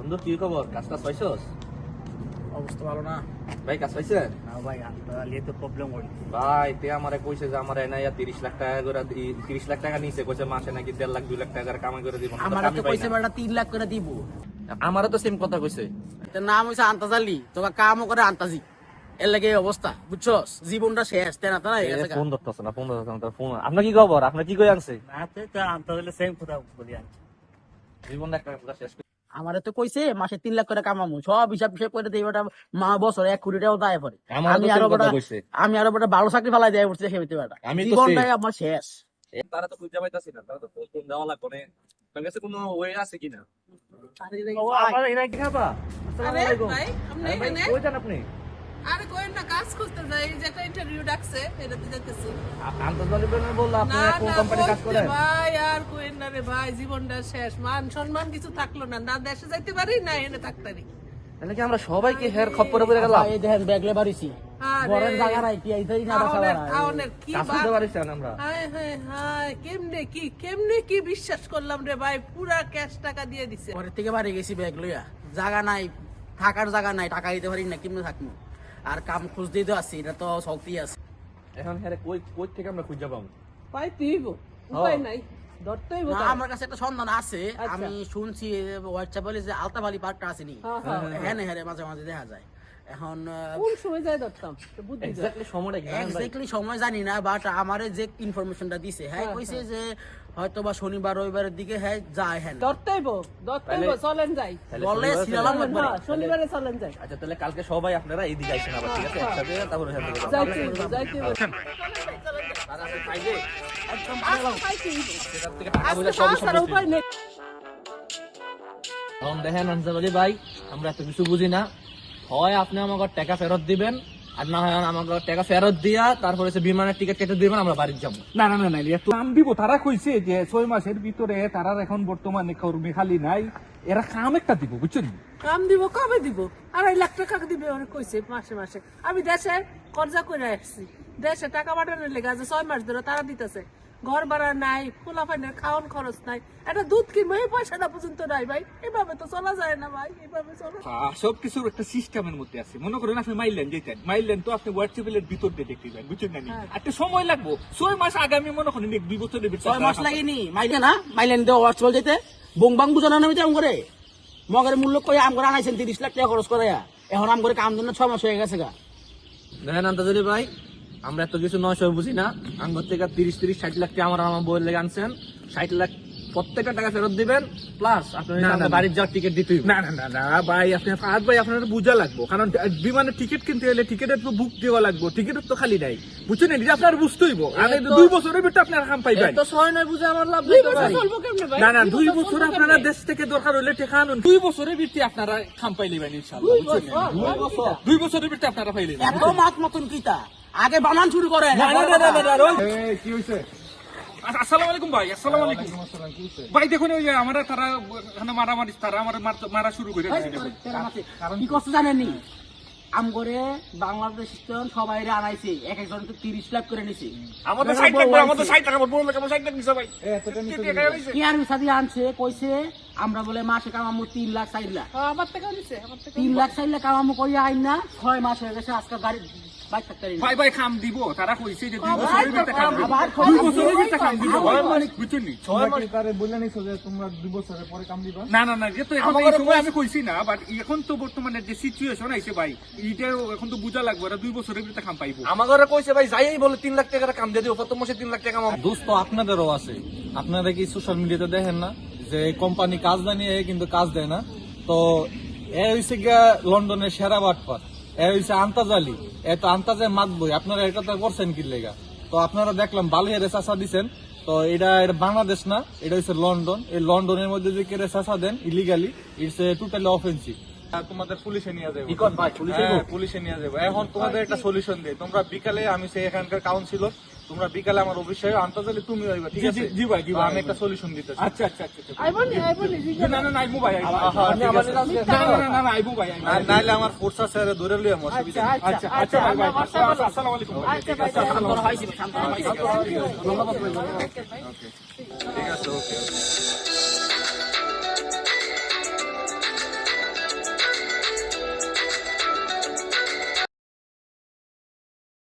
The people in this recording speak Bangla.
বন্ধু কি খবর? কাজ কাজ পাইছস? অবস্থা ভালো না। ভাই কাজ পাইছেন ভাই লিয়ে তো প্রবলেম হই ভাই তে আমারে কইছে যে আমার লাখ টাকা করে দি- তিরিশ লাখ টাকা নিছে কইছে মাসে নাকি দেড় লাখ দুই লাখ টাকার কামাই করে দিব আমার তো কইছে বেটা লাখ করে দিব। আমারও তো সেম কথা কইছে। নাম হইছে আন্তাজালি তোকে কামও করে আন্তাজি। এর লাগে অবস্থা বুঝছস? জীবনটা শেষ তেনা তেনা হয়ে গেছে ফোন ধরতেছে না ফোন ধরতেছে না ফোন আপনার কি খবর? আপনার কি কই আনছে? নাতে তো আনতে হলে সেম কথা বলি জীবনটা একটা শেষ আমারে তো কইছে মাসে তিন লাখ করে কামামু। সব হিসাব হিসাব করে দেই ওটা মা বছর এক কোটি টাকাও দায় পড়ে। আমি আরও আমি আরও বড় ভালো চাকরি ফেলাই দেয় পড়ছে খেতে আমি জীবনটাই আমার শেষ। এ, তারা তো খুঁজে পাইতাছি না তারা তো ফোন দেওয়া লাগবে না। তার কাছে কোনো ওয়ে আছে কিনা? আমার এরা কি খাবা? আরে ভাই আপনি এখানে? কই যান আপনি? আরে কোয়েন না কাজ যাই ইন্টারভিউ ডাকছে এটাতে যেতেছি আন্তর্জাতিক ব্যাংকে বলল আপনি কোন কোম্পানি কাজ করেন? ভাই আর কোয়েন না রে ভাই জীবনটা শেষ। মান সম্মান কিছু থাকল না না দেশে যাইতে পারি না এনে থাকতে তাহলে কি আমরা সবাইকে হের খপ্পরে পড়ে গেলাম? এই দেখেন ব্যাগলে বাড়িছি বরের জায়গা নাই কি এইটাই না আওনের কি আমরা। হায় হায় হায় কেমনে কি কেমনে কি বিশ্বাস করলাম রে ভাই পুরা ক্যাশ টাকা দিয়ে দিছে। ঘরের থেকে বাড়ি গেছি ব্যাগ লইয়া। জায়গা নাই থাকার জায়গা নাই টাকা দিতে পারি না কেমনে থাকব? আর কাম খুঁজতেই তো আসছি এটা তো শক্তি আছে। এখন হ্যাঁ কই কই থেকে আমরা খুঁজে পাবো? পাই তুইব উপায় নাই আমার কাছে একটা সন্ধান আছে আচ্ছা। আমি শুনছি হোয়াটসঅ্যাপে যে আলতাবালি পার্কটা আসেনি হ্যাঁ, হ্যাঁ। হ্যাঁ হ্যাঁ মাঝে মাঝে দেখা যায়। এখন কোন সময় যাই ধরতাম? বুদ্ধি এক্স্যাক্টলি সময়টা সময় জানি না বাট আমারে যে ইনফরমেশনটা দিছে হ্যাঁ হ্যাঁ, কইছে যে হয়তো বা শনিবার রবিবারের দিকে হ্যাঁ যায় হ্যাঁ। ধরতেইব ধরতেইব চলেন যাই। চলে- একবারে। হ্যাঁ, শনিবারে চলেন যাই। আচ্ছা তাহলে কালকে সবাই আপনারা এইদিকে আইসেন আবার ঠিক আছে? একসাথে তারপরে ওখান থেকে যাব। যাইতে হইব, যাইতে হইব। তারা আছে একদম আচ্ছা। থেকে টাকা সব উপায় নেই। এখন দেখেন আনসারি ভাই আমরা এত কিছু বুঝি না। হয় আপনি আমাকে টাকা ফেরত দিবেন আর না হয় আমাকে টাকা ফেরত দিয়া তারপরে হচ্ছে বিমানের টিকিট কেটে দিবেন আমরা বাড়িতে যাব। না না না না দিব তারা কইছে যে ছয় মাসের ভিতরে তারা এখন বর্তমানে কর্মী খালি নাই এরা কাম একটা দিব বুঝছেন? কাম দিব কবে দিব? আড়াই লাখ টাকা দিবে অনেক কইছে মাসে মাসে। আমি দেশে কর্জা করে আসছি। দেশে টাকা পাঠানোর লেগে আছে ছয় মাস ধরে তারা দিতেছে। ঘর ভাড়া নাই খোলা ফাইনের খাওয়ান খরচ নাই। একটা দুধ কিনবো এই পয়সাটা পর্যন্ত নাই ভাই। এভাবে তো চলা যায় না ভাই এভাবে চলা সব কিছুর একটা সিস্টেমের মধ্যে আছে। মনে করেন আপনি মাইলেন যেতেন। মাইলেন তো আপনি হোয়াটসঅ্যাপের ভিতর দিয়ে দেখতে পাবেন বুঝছেন না একটা সময় লাগবো। ছয় মাস আগামী মনে করেন দুই বছরের ভিতরে ছয় মাস লাগেনি। মাইলে না মাইলেন দেওয়া হোয়াটসঅ্যাপ যেতে। বং বাং বুঝানো নামে আম করে মগের মূল্য কই আম করে আনাইছেন তিরিশ লাখ টাকা খরচ করে এখন আম করে কাম জন্য ছয় মাস হয়ে গেছে গা। দেখেন আন্তর্জাতিক ভাই আমরা এত কিছু নয় সব বুঝি না। আঙ্গর থেকে তিরিশ তিরিশ ষাট লাখ টাকা আমার আমার বইয়ের লেগে আনছেন। ষাট লাখ প্রত্যেকটা টাকা ফেরত দিবেন। প্লাস আপনি। বাড়ির যাওয়ার টিকিট দিতে না না না না ভাই আপনার ফাহাদ ভাই আপনার বুঝা লাগবো। কারণ বিমানের টিকিট কিনতে হলে টিকিটের তো বুক দেওয়া লাগবো। টিকিটের তো খালি নাই। বুঝছেন এটা আপনার বুঝতে হইব। আর দুই বছরের ভিতরে আপনার কাম পাইবেন। তো ছয় নয় বুঝে আমার লাভ দুই নেই বছর ভাই। না না দুই বছর আপনারা দেশ থেকে দরকার হলে টেকা আনুন। দুই বছরের ভিত্তি আপনারা খাম পাইলেবেন ইনশাআল্লাহ দুই বুঝছেন? বছর? দুই বছর। দুই বছরের ভিত্তি আপনারা পাইলেবেন এত মাত মতন কিতা? আগে বানান শুরু করে না না না না না ওই- কি হইছে? আসসালামু আলাইকুম ভাই আসসালামু আলাইকুম। ভাই দেখুন ওই আমরা তারা এখানে মারামারি তারা আমার মারা শুরু করে কি করছে জানেনি আম বাংলাদেশ সবাই আনাইছে। এক একজন তো তিরিশ লাখ করে নিছে। আমাদের ষাট লাখ আমাদের ষাট টাকা বড় লোক ষাট লাখ নিছে ভাই। কি টাকা হইছে? কি আর সাথে আনছে কইছে আমরা বলে মাসে কামামু তিন লাখ চার লাখ। হ্যাঁ, আমার টাকা নিছে তিন লাখ চার লাখ কামামু করি আইন না ছয় মাস হয়ে গেছে আজকে গাড়ি পারি না। ভাই ভাই খাম দিব তারা কইছে যে দুই আবার বছরের ভিতরে খাম দিব আবার দুই খাম বছরের দিব। ভিতরে খাম দিব আবার ভাই, বুঝছেন নি? না না না যে তো এখন এই সময় আমি কইছি না বাট এখন তো বর্তমানে যে সিচুয়েশন আইছে ভাই এইটা এখন তো বুঝা লাগবে এরা দুই বছরের ভিতরে খাম পাইবো। আমার ঘরে কইছে ভাই যাই বলে তিন লাখ টাকার কাম দিয়ে দিব প্রথম মাসে তিন লাখ টাকা দোস্ত আপনাদেরও আছে। আপনারা কি সোশ্যাল মিডিয়াতে দেখেন না? যে কোম্পানি কাজ জানিয়ে কিন্তু কাজ দেয় না। তো এ হইছে গিয়া লন্ডনের সেরা বাটপার। এ হইছে আন্তাজালি এ তো আন্তাজায় মাতবই আপনারা এটা তো করছেন কি লেগা? তো আপনারা দেখলাম বালিয়ারে চাষা দিছেন। তো এটা এটা বাংলাদেশ না এটা হচ্ছে লন্ডন। এই লন্ডনের মধ্যে যে কেড়ে চাষা দেন illegally it's a totally offensive তোমাদের পুলিশে নিয়ে যাবে ভাই পুলিশে হ্যাঁ, নিয়ে যাব এখন তোমাদের একটা সলিউশন দেয় তোমরা বিকালে আমি সেই এখানকার কাউন্সিলর তোমরা বিকালে আমার অফিসে আনতে চাইলে তুমি হইবা ঠিক আছে? জি, ভাই, জি ভাই, আমি একটা সলিউশন দিতে আচ্ছা আচ্ছা আচ্ছা আচ্ছা। আইবনি আইবনি না না না আইবো ভাই আইবো। আমাদের আমার কাছে না না না, না না আইবো ভাই না নাইলে আমার ফোর্সা স্যারে ধরে লিয়ে আমার অসুবিধা আচ্ছা আচ্ছা ভাই ভাই। আচ্ছা, আসসালামু আলাইকুম ভাই। আচ্ছা ভাই শান্তনা ধন্যবাদ ভাই ওকে ঠিক আছে ওকে।